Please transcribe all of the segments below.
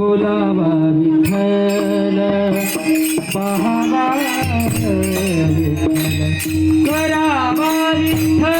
बोलावा विठ्ठल पहावा विठ्ठल. करावा विठ्ठल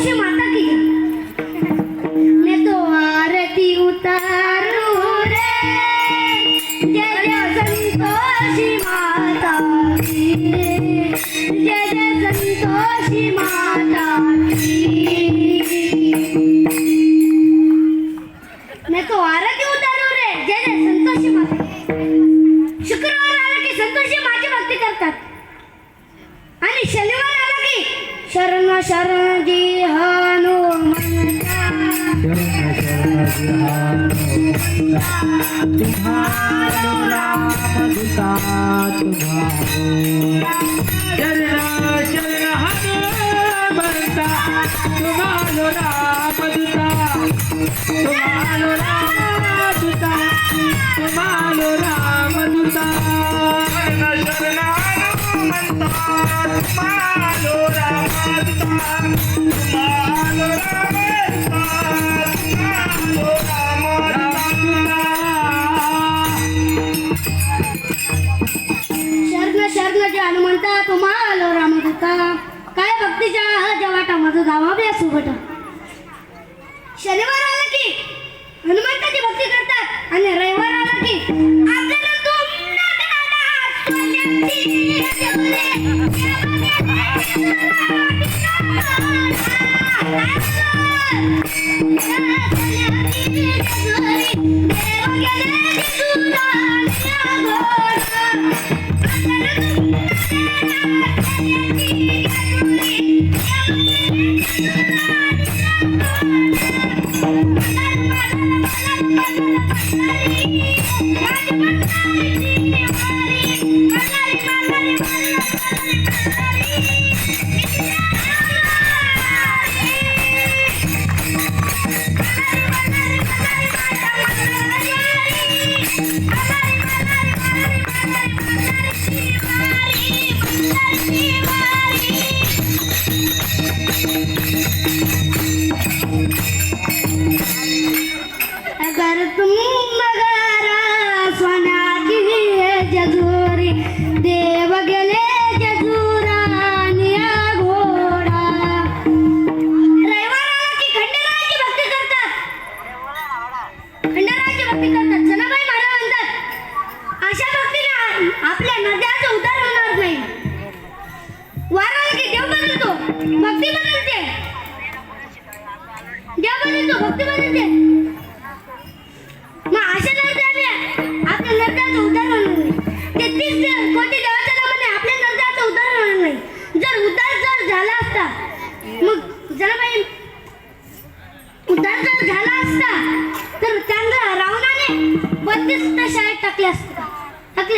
संतोषी माता की तो आरती उतारू रे. जय जय संतोषी माता जय जय संतोषी माता मैं तो आरती उतारू रे. जय जय संतोषी माता शुक्रवार आला की संतोषी माझी भक्ती करतात. आणि शनिवार आला की शरण शरण जी तुम्हारो राम दूता तुम्हारो चरण चरण हनुमंता तुम्हारो राम दूता तुम्हारो राम दूता तुम्हारो राम दूता चरण चरण हनुमंता तुम्हारो राम दूता तुम्हारो राम दूता तुम्हारो राम दूता शरण काय भक्तीच्या जवाटा माझं धावा बी असू शनिवार आला की हनुमंताची भक्ती करतात आणि रविवार आला की आपल्याला Thank you.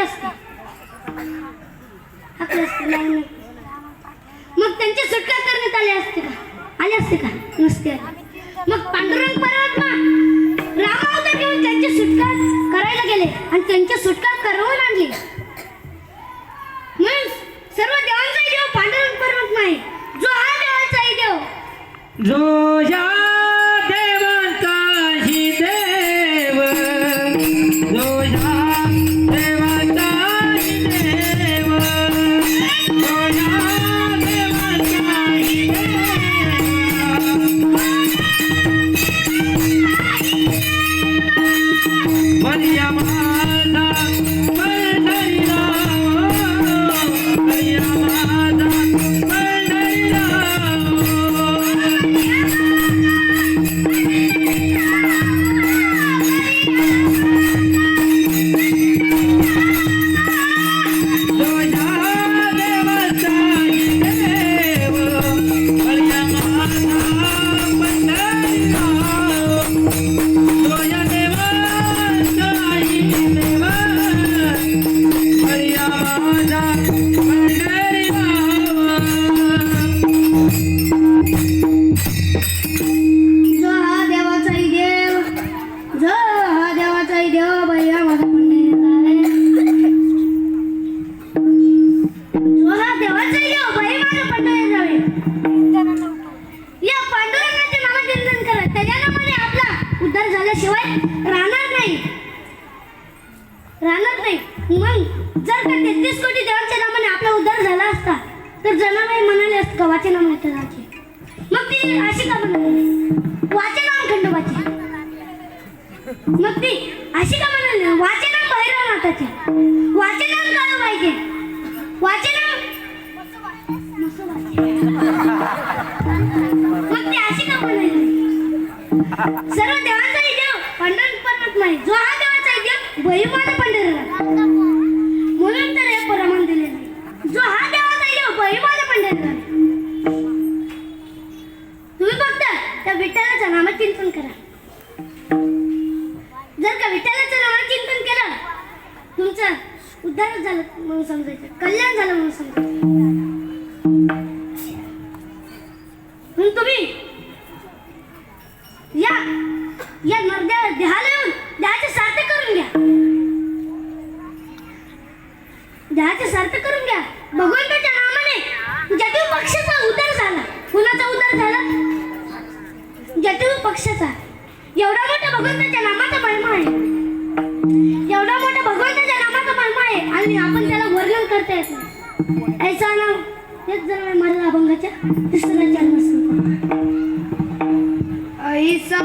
असते. टाकले असते नाही मग त्यांची सुटका करण्यात आली असते का? आली असते का? नसते मग पांडुरंग परमात्मा रामावतार घेऊन त्यांची सुटका करायला गेले आणि त्यांची सुटका करवून आणली. म्हणून सर्व देवांचाही देव पांडुरंग परमात्मा आहे. जो हा देवांचाही देव. जो राहणार नाही. मग जर का तेहतीस कोटी देवांच्या नामाने आपला उद्धार झाला असता तर जनाबाई म्हणाले असत का वाचे नाम विठ्ठलाचे मग ती अशी का म्हणाली? वाचे नाम खंडोबाचे. मग ती अशी का म्हणाली? वाचे नाम भैरवनाथाचे. वाचे नाम काळूबाईचे. वाचे नाम मग ती अशी का म्हणाली? सर्व देवांचाही देव पंढर नाही जो हा बहिमान पंढरीला म्हणून तर हे प्रमाण दिले जो हा देवाचाही देव बहिमान पंढरीला तुम्ही फक्त त्या विठ्ठलाचं नामचिंतन करा. जर का विठ्ठलाचं नामचिंतन केलं तुमचं उद्धारच झालं म्हणून समजायचं. कल्याण झालं म्हणून समजायचं. तुम्ही या या नरद्या देहाला करता येत नाही. ऐसा नाव हेच जर माझ्या अभंगाच्या तिसऱ्या जन्म ऐसा